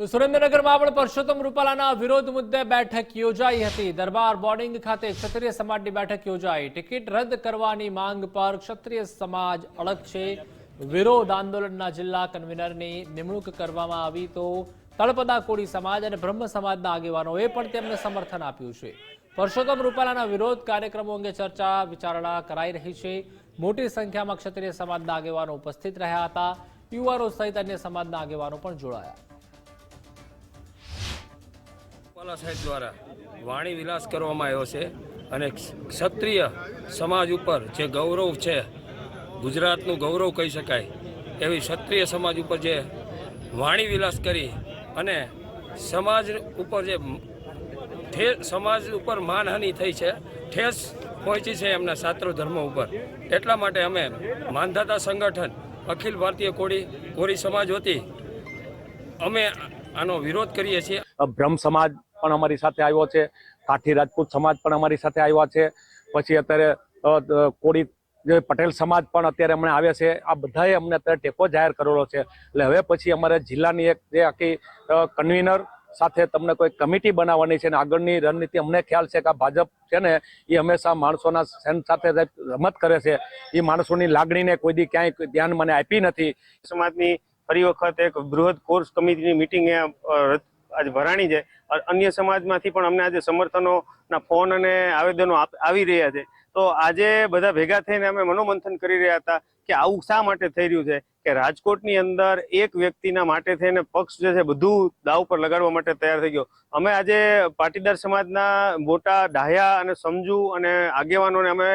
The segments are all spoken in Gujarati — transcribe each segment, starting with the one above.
તો સુરેન્દ્રનગરમાં પણ પરસોત્તમ રૂપાલાના વિરોધ મુદ્દે બેઠક યોજાઈ હતી. દરબાર બોર્ડિંગ ખાતે ક્ષત્રિય સમાજની બેઠક યોજાઈ. ટિકિટ રદ કરવાની માંગ પર ક્ષત્રિય સમાજ અડગ છે. વિરોધ આંદોલનના જિલ્લા કન્વીનરની નિમણૂક કરવામાં આવી તો તળપદા કોળી સમાજ અને બ્રહ્મ સમાજના આગેવાનોએ પણ તેમને સમર્થન આપ્યું છે. પરસોત્તમ રૂપાલાના વિરોધ કાર્યક્રમો અંગે ચર્ચા વિચારણા કરાઈ રહી છે. મોટી સંખ્યામાં ક્ષત્રિય સમાજના આગેવાનો ઉપસ્થિત રહ્યા હતા. યુવાનો સહિત અન્ય સમાજના આગેવાનો પણ જોડાયા. રૂપાલા સાહેબ દ્વારા વાણી વિલાસ કરવામાં આવ્યો છે અને ક્ષત્રિય સમાજ ઉપર જે ગૌરવ છે, ગુજરાતનું ગૌરવ કહી શકાય, એવી ક્ષત્રિય સમાજ ઉપર જે વાણી વિલાસ કરી અને સમાજ ઉપર જે સમાજ ઉપર માનહાનિ થઈ છે, ઠેસ પહોંચી છે એમના સાત્રો ધર્મ ઉપર. એટલા માટે અમે માનધાતા સંગઠન અખિલ ભારતીય કોળી કોરી સમાજ વતી અમે આનો વિરોધ કરીએ છીએ. બ્રહ્મ સમાજ પણ અમારી સાથે આવ્યો છે. કાઠી રાજપૂત સમાજ પણ અમારી સાથે આવ્યા છે. પછી અત્યારે કોડી પટેલ સમાજ પણ અત્યારે અમને આવે છે. આ બધાએ અમને અત્યારે ટેકો જાહેર કરેલો છે. એટલે હવે પછી અમારે જિલ્લાની એક જે આખી કન્વીનર સાથે તમને કોઈ કમિટી બનાવવાની છે અને આગળની રણનીતિ અમને ખ્યાલ છે કે આ ભાજપ છે ને, એ હંમેશા માણસોના સેન સાથે રમત કરે છે, એ માણસોની લાગણીને કોઈ દી ક્યાંય ધ્યાન મને આપી નથી. સમાજની ફરી વખત એક બૃહદ કોર્સ કમિટીની મિટિંગ આજે ભરાણી છે. અન્ય સમાજમાંથી પણ અમને આજે સમર્થનોના ફોન અને આવેદનો આવી રહ્યા છે. તો આજે બધા ભેગા થઈને અમે મનોમંથન કરી રહ્યા હતા કે આવું શા માટે થઈ રહ્યું છે? કે રાજકોટની અંદર એક વ્યક્તિના માટે થઈને પક્ષ જે છે બધું દાવ પર લગાડવા માટે તૈયાર થઈ ગયો. અમે આજે પાટીદાર સમાજના મોટા ડાહ્યા અને સમજુ અને આગેવાનોને અમે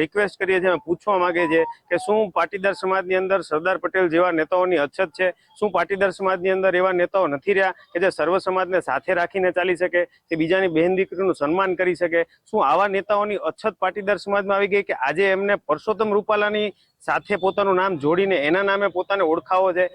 રિક્વેસ્ટ કરીએ છીએ, અમે પૂછવા માંગીએ છીએ કે શું પાટીદાર સમાજની અંદર સરદાર પટેલ જેવા નેતાઓની અછત છે? શું પાટીદાર સમાજની અંદર એવા નેતાઓ નથી રહ્યા કે જે સર્વ સમાજને સાથે રાખીને ચાલી શકે, કે બીજાની બહેન દીકરીનું સન્માન કરી શકે? શું આવા નેતાઓની અછત પાટીદાર સમાજમાં આવી ગઈ કે આજે એમને પરસોત્તમ રૂપાલાની સાથે પોતાનું નામ જોડીને એના નામે પોતાને ઓળખાવો છે.